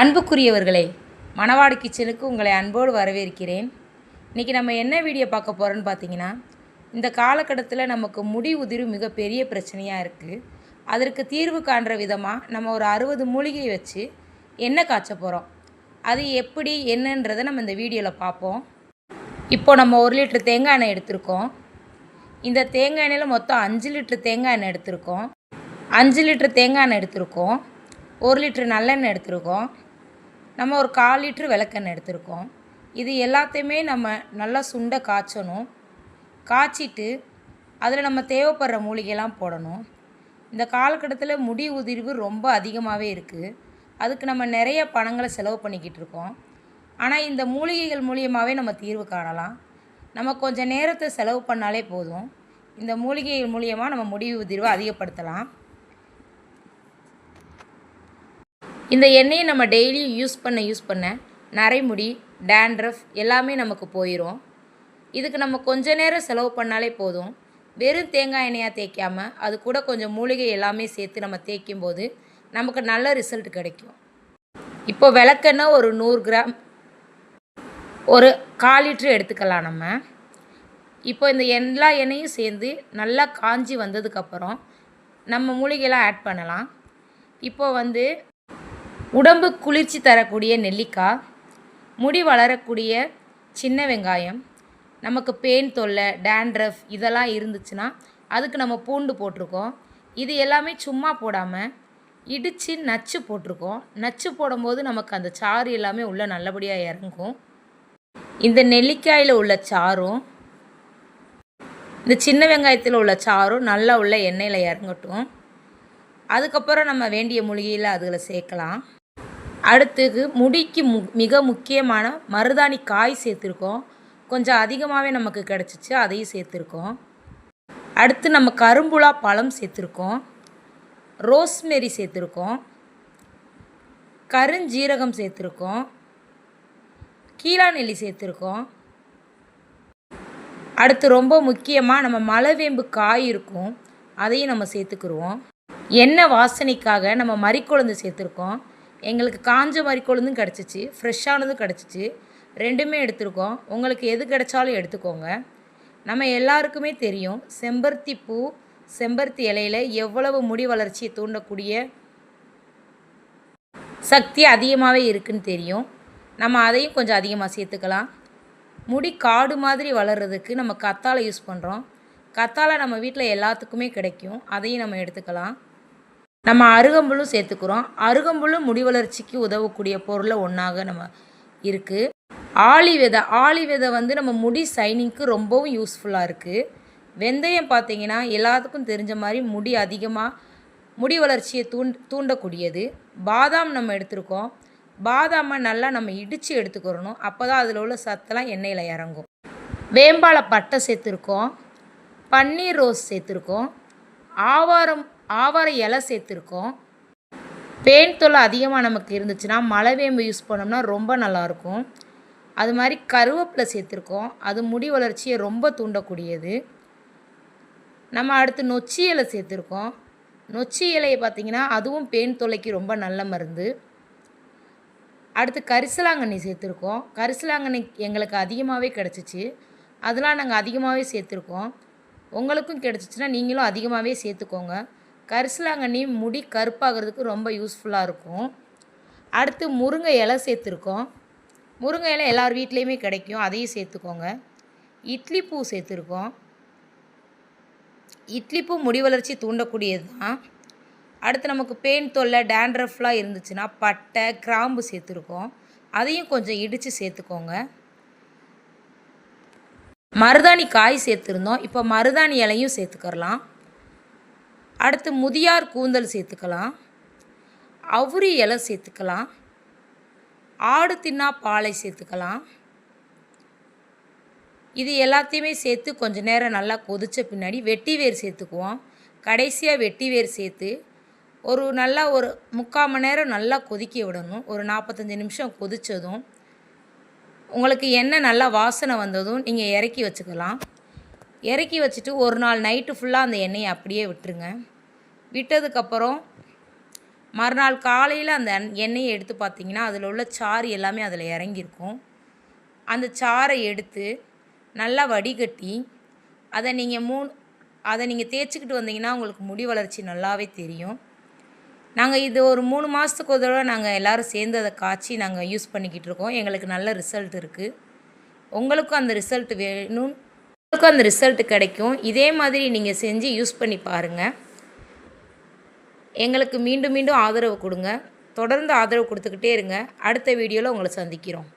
அன்புக்குரியவர்களே மணவாடு கிச்சனுக்கு உங்களை அன்போடு வரவேற்கிறேன். இன்றைக்கி நம்ம என்ன வீடியோ பார்க்க போகிறோன்னு பார்த்தீங்கன்னா இந்த காலகட்டத்தில் நமக்கு முடி உதிர்வு மிகப்பெரிய பிரச்சனையாக இருக்குது அதற்கு தீர்வு காண்ற விதமாக நம்ம ஒரு அறுபது மூலிகை வச்சு எண்ணெய் காய்ச்ச போகிறோம் அது எப்படி என்னன்றதை நம்ம இந்த வீடியோவில் பார்ப்போம். இப்போ நம்ம ஒரு லிட்டர் தேங்காய் எண்ணெய் எடுத்திருக்கோம். இந்த தேங்காய் எண்ணெயில் மொத்தம் அஞ்சு லிட்டர் தேங்காய் எண்ணெய் எடுத்திருக்கோம். அஞ்சு லிட்டர் தேங்காய் எண்ணெய் எடுத்திருக்கோம். ஒரு லிட்டர் நல்லெண்ணெய் எடுத்திருக்கோம். நம்ம ஒரு கால் லிட்ரு விளக்கெண்ணெய் எடுத்திருக்கோம். இது எல்லாத்தையுமே நம்ம நல்லா சுண்ட காய்ச்சணும். காய்ச்சிட்டு அதில் நம்ம தேவைப்படுற மூலிகைலாம் போடணும். இந்த காலகட்டத்தில் முடி உதிர்வு ரொம்ப அதிகமாகவே இருக்குது அதுக்கு நம்ம நிறைய பணங்களை செலவு பண்ணிக்கிட்டு இருக்கோம். ஆனால் இந்த மூலிகைகள் மூலியமாகவே நம்ம தீர்வு காணலாம். நம்ம கொஞ்சம் நேரத்தை செலவு பண்ணாலே போதும். இந்த மூலிகைகள் மூலியமாக நம்ம முடி உதிர்வை அதிகப்படுத்தலாம். இந்த எண்ணெயை நம்ம டெய்லியும் யூஸ் பண்ண யூஸ் பண்ண நரைமுடி டேண்ட்ரஃப் எல்லாமே நமக்கு போயிடும் இதுக்கு நம்ம கொஞ்ச நேரம் செலவு பண்ணாலே போதும். வெறும் தேங்காய் எண்ணெயாக தேய்க்காமல் அது கூட கொஞ்சம் மூலிகை எல்லாமே சேர்த்து நம்ம தேய்க்கும் போது நமக்கு நல்ல ரிசல்ட் கிடைக்கும். இப்போ விளக்கெண்ணெய் ஒரு நூறு கிராம் ஒரு கால் லிட்ரு எடுத்துக்கலாம் நம்ம. இப்போ இந்த எல்லா எண்ணெயும் சேர்ந்து நல்லா காஞ்சி வந்ததுக்கப்புறம் நம்ம மூலிகைலாம் ஆட் பண்ணலாம். இப்போ வந்து உடம்பு குளிர்ச்சி தரக்கூடிய நெல்லிக்காய் முடி வளரக்கூடிய சின்ன வெங்காயம் நமக்கு பேன் தொல்லை டேண்ட்ரஃப் இதெல்லாம் இருந்துச்சுன்னா அதுக்கு நம்ம பூண்டு போட்டிருக்கோம். இது எல்லாமே சும்மா போடாமல் இடித்து நச்சு போட்டிருக்கோம். நச்சு போடும்போது நமக்கு அந்த சாறு எல்லாமே உள்ளே நல்லபடியாக இறங்கும். இந்த நெல்லிக்காயில் உள்ள சாறும் இந்த சின்ன வெங்காயத்தில் உள்ள சாறும் நல்லா உள்ள எண்ணெயில் இறங்கட்டும். அதுக்கப்புறம் நம்ம வேண்டிய மூலிகையில் அதில் சேர்க்கலாம். அடுத்தது முடிக்கு மு மிக முக்கியமான மருதாணி காய் சேர்த்துருக்கோம். கொஞ்சம் அதிகமாகவே நமக்கு கிடச்சிச்சு அதையும் சேர்த்துருக்கோம். அடுத்து நம்ம கரும்புலா பழம் சேர்த்துருக்கோம். ரோஸ்மெரி சேர்த்துருக்கோம். கருஞ்சீரகம் சேர்த்துருக்கோம். கீழாநெல்லி சேர்த்துருக்கோம். அடுத்து ரொம்ப முக்கியமாக நம்ம மலைவேம்பு காய் இருக்கும் அதையும் நம்ம சேர்த்துக்குருவோம். எண்ணெய் வாசனைக்காக நம்ம மறிக்குழந்து சேர்த்துருக்கோம். எங்களுக்கு காஞ்ச வரிக்கொழுந்தும் கிடச்சிச்சு ஃப்ரெஷ்ஷானதும் கிடச்சிச்சு. ரெண்டுமே எடுத்திருக்கோம். உங்களுக்கு எது கிடைச்சாலும் எடுத்துக்கோங்க. நம்ம எல்லாருக்குமே தெரியும் செம்பருத்தி பூ செம்பருத்தி இலையில் எவ்வளவு முடி வளர்ச்சியை தூண்டக்கூடிய சக்தி அதிகமாகவே இருக்குன்னு தெரியும். நம்ம அதையும் கொஞ்சம் அதிகமாக சேர்த்துக்கலாம். முடி காடு மாதிரி வளர்கிறதுக்கு நம்ம கத்தாழை யூஸ் பண்ணுறோம் கத்தாழை நம்ம வீட்டில் எல்லாத்துக்குமே கிடைக்கும். அதையும் நம்ம எடுத்துக்கலாம். நம்ம அருகம்புல்லும் சேர்த்துக்கிறோம். அருகம்புல்லும் முடி வளர்ச்சிக்கு உதவக்கூடிய பொருளில் ஒன்றாக நம்ம இருக்குது ஆளி விதை ஆளி விதை வந்து நம்ம முடி சைனிங்க்கு ரொம்பவும் யூஸ்ஃபுல்லாக இருக்குது வெந்தயம் பார்த்தீங்கன்னா எல்லாத்துக்கும் தெரிஞ்ச மாதிரி முடி அதிகமாக முடி வளர்ச்சியை தூண் தூண்டக்கூடியது. பாதாம் நம்ம எடுத்திருக்கோம். பாதாமை நல்லா நம்ம இடித்து எடுத்துக்கிறணும். அப்போ தான் அதில் உள்ள சத்தெல்லாம் எண்ணெயில் இறங்கும். வேம்பாலை பட்டை சேர்த்துருக்கோம். பன்னீர் ரோஸ் சேர்த்துருக்கோம். ஆவாரம் ஆவார இலை சேர்த்துருக்கோம். பேன் தொல்லை அதிகமாக நமக்கு இருந்துச்சுன்னா மலைவேம்பு யூஸ் பண்ணோம்னா ரொம்ப நல்லாயிருக்கும். அது மாதிரி கருவேப்பிலை சேர்த்துருக்கோம். அது முடி வளர்ச்சியை ரொம்ப தூண்டக்கூடியது. நம்ம அடுத்து நொச்சி இலை சேர்த்துருக்கோம். நொச்சி இலையை பார்த்திங்கன்னா அதுவும் பேன் தொல்லைக்கு ரொம்ப நல்ல மருந்து. அடுத்து கரிசலாங்கண்ணி சேர்த்துருக்கோம். கரிசலாங்கண்ணி எங்களுக்கு அதிகமாகவே கிடச்சிச்சு. அதெல்லாம் நாங்கள் அதிகமாகவே சேர்த்துருக்கோம். உங்களுக்கும் கிடச்சிச்சின்னா நீங்களும் அதிகமாகவே சேர்த்துக்கோங்க. கரிசலாங்கண்ணி முடி கருப்பாகிறதுக்கு ரொம்ப யூஸ்ஃபுல்லாக இருக்கும். அடுத்து முருங்கை இலை சேர்த்துருக்கோம். முருங்கை இலை எல்லார் வீட்லேயுமே கிடைக்கும். அதையும் சேர்த்துக்கோங்க. இட்லி பூ சேர்த்துருக்கோம். இட்லி பூ முடி வளர்ச்சி தூண்டக்கூடியது தான் அடுத்து நமக்கு பெயின் தொல்லை டேண்ட்ரஃப்லாம் இருந்துச்சுன்னா பட்டை கிராம்பு சேர்த்துருக்கோம். அதையும் கொஞ்சம் இடித்து சேர்த்துக்கோங்க. மருதாணி காய் சேர்த்துருந்தோம். இப்போ மருதாணி இலையும் சேர்த்துக்கரலாம் அடுத்து முதியார் கூந்தல் சேர்த்துக்கலாம். அவுரி இலை சேர்த்துக்கலாம். ஆடு தின்னா பாலை சேர்த்துக்கலாம். இது எல்லாத்தையுமே சேர்த்து கொஞ்ச நேரம் நல்லா கொதித்த பின்னாடி வெட்டி வேர் சேர்த்துக்குவோம். கடைசியாக வெட்டி வேர் சேர்த்து ஒரு நல்லா ஒரு முக்கால் மணி நேரம் நல்லா கொதிக்க விடணும். ஒரு நாற்பத்தஞ்சு நிமிஷம் கொதித்ததும் உங்களுக்கு எண்ணெய் நல்லா வாசனை வந்ததும் நீங்கள் இறக்கி வச்சுக்கலாம். இறக்கி வச்சுட்டு ஒரு நாள் நைட்டு ஃபுல்லாக அந்த எண்ணெயை அப்படியே விட்டுருங்க. விட்டதுக்கப்புறம் மறுநாள் காலையில் அந்த எண்ணெயை எடுத்து பார்த்தீங்கன்னா அதில் உள்ள சாறு எல்லாமே அதில் இறங்கியிருக்கும். அந்த சாறை எடுத்து நல்லா வடிகட்டி அதை நீங்கள் மூணு அதை நீங்கள் தேய்ச்சிக்கிட்டு வந்தீங்கன்னா உங்களுக்கு முடி வளர்ச்சி நல்லாவே தெரியும். நாங்கள் இது ஒரு மூணு மாதத்துக்கு ஒரு தடவை நாங்கள் எல்லோரும் சேர்ந்து அதை காய்ச்சி நாங்கள் யூஸ் பண்ணிக்கிட்டு இருக்கோம். எங்களுக்கு நல்ல ரிசல்ட் இருக்குது உங்களுக்கும் அந்த ரிசல்ட் வேணும்னு உங்களுக்கும் அந்த ரிசல்ட் கிடைக்கும். இதே மாதிரி நீங்கள் செஞ்சு யூஸ் பண்ணி பாருங்கள் எங்களுக்கு மீண்டும் மீண்டும் ஆதரவு கொடுங்க. தொடர்ந்து ஆதரவு கொடுத்துக்கிட்டே இருங்க. அடுத்த வீடியோவில் உங்களை சந்திக்கிறோம்.